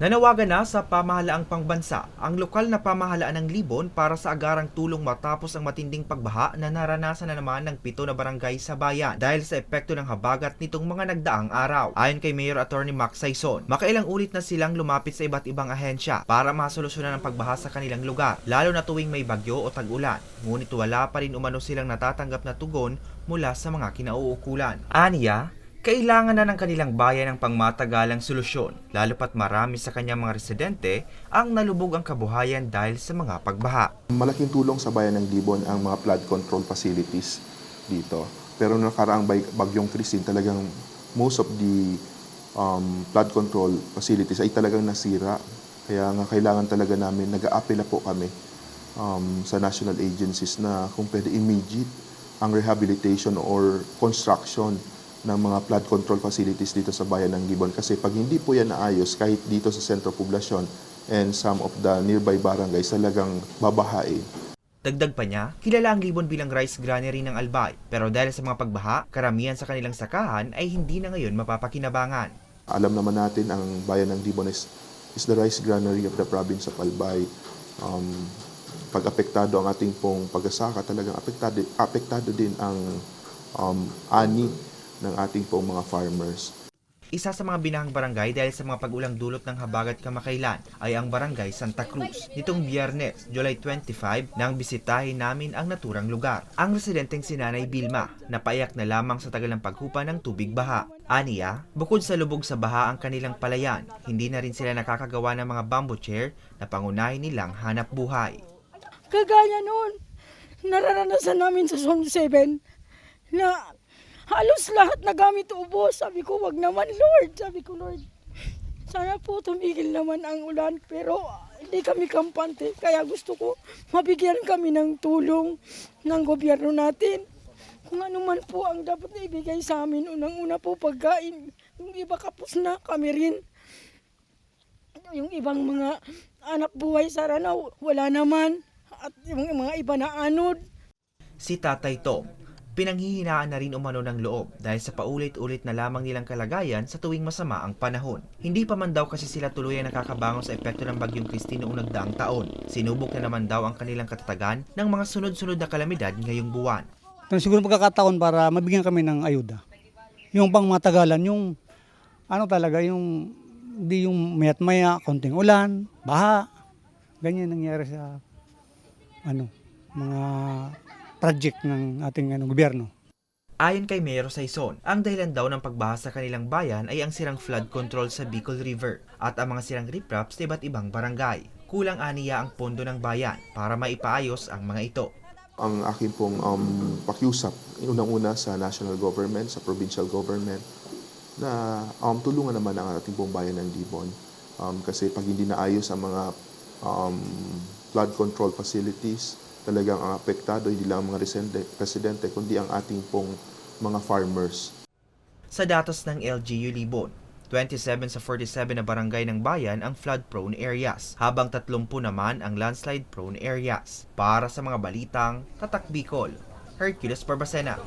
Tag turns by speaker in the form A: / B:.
A: Nanawagan na sa pamahalaang pangbansa ang lokal na pamahalaan ng Libon para sa agarang tulong matapos ang matinding pagbaha na naranasan na naman ng pito na barangay sa bayan dahil sa epekto ng habagat nitong mga nagdaang araw. Ayon kay Mayor Attorney Max Saison, makailang ulit na silang lumapit sa iba't ibang ahensya para masolusyonan ang pagbaha sa kanilang lugar, lalo na tuwing may bagyo o tag-ulan. Ngunit wala pa rin umano silang natatanggap na tugon mula sa mga kinauukulan. Aniya, kailangan na ng kanilang bayan ng pangmatagalang solusyon, lalo pat marami sa kanyang mga residente ang nalubog ang kabuhayan dahil sa mga pagbaha.
B: Malaking tulong sa bayan ng Libon ang mga flood control facilities dito. Pero nung nakaraang bagyong Christine, talagang most of the um, flood control facilities ay talagang nasira. Kaya nga kailangan talaga namin, nag-aapela po kami um, sa national agencies na kung pwede immediate ang rehabilitation or construction ng mga flood control facilities dito sa bayan ng Libon. Kasi pag hindi po yan naayos, kahit dito sa sentro poblasyon and some of the nearby barangays, talagang babahain.
A: Dagdag pa niya, kilala ang Libon bilang rice granary ng Albay, pero dahil sa mga pagbaha, karamihan sa kanilang sakahan ay hindi na ngayon mapapakinabangan.
B: Alam naman natin ang bayan ng Libon is, is the rice granary of the province of Albay. Um, pag apektado ang ating pong pag-asaka, talagang apektado, apektado din ang um, ani ng ating pong mga farmers.
A: Isa sa mga binahang barangay dahil sa mga pag-ulang dulot ng habagat kamakailan ay ang barangay Santa Cruz. Nitong biyernes, July 25, nang bisitahin namin ang naturang lugar. Ang residenteng si Nanay Bilma, napaiyak na lamang sa tagal ng paghupa ng tubig baha. Aniya, bukod sa lubog sa baha ang kanilang palayan, hindi na rin sila nakakagawa ng mga bamboo chair na pangunahin nilang hanap buhay.
C: Kagaya noon, nararanasan namin sa Zone 7 na halos lahat na gamit ubos. Sabi ko, wag naman Lord. Sabi ko, Lord, sana po tumigil naman ang ulan. Pero hindi kami kampante. Kaya gusto ko mabigyan kami ng tulong ng gobyerno natin. Kung ano man po ang dapat na ibigay sa amin. Unang-una po pagkain. Yung iba kapos na, kami rin. Yung ibang mga anak buhay sa Ranao, wala naman. At yung mga iba na anod,
A: Si Tatay Tom, pinanghihinaan na rin umano ng loob dahil sa paulit-ulit na lamang nilang kalagayan sa tuwing masama ang panahon. Hindi pa man daw kasi sila tuluyan nakakabangon sa epekto ng bagyong Christine noong nagdaang taon. Sinubok na naman daw ang kanilang katatagan ng mga sunod-sunod na kalamidad ngayong buwan.
D: Ito siguro pagkakataon para mabigyan kami ng ayuda. Yung pang matagalan, yung ano talaga, yung di yung mayat maya, konting ulan, baha. Ganyan nangyari sa ano, mga project ng ating ano, gobyerno.
A: Ayon kay Mayor Saison, ang dahilan daw ng pagbaha sa kanilang bayan ay ang sirang flood control sa Bicol River at ang mga sirang ripraps sa iba't ibang barangay. Kulang aniya ang pondo ng bayan para maipaayos ang mga ito.
B: ang akin pong um, pakiusap, unang-una sa national government, sa provincial government, na um, tulungan naman ang ating pong bayan ng Libon. Um, kasi pag hindi naayos ang mga um, flood control facilities, talagang ang apektado hindi lang ang mga residente, residente kundi ang ating pong mga farmers.
A: Sa datos ng LGU Libon, 27 sa 47 na barangay ng bayan ang flood-prone areas, habang 30 naman ang landslide-prone areas. Para sa mga balitang Tatak Bicol, Hercules Barbacena.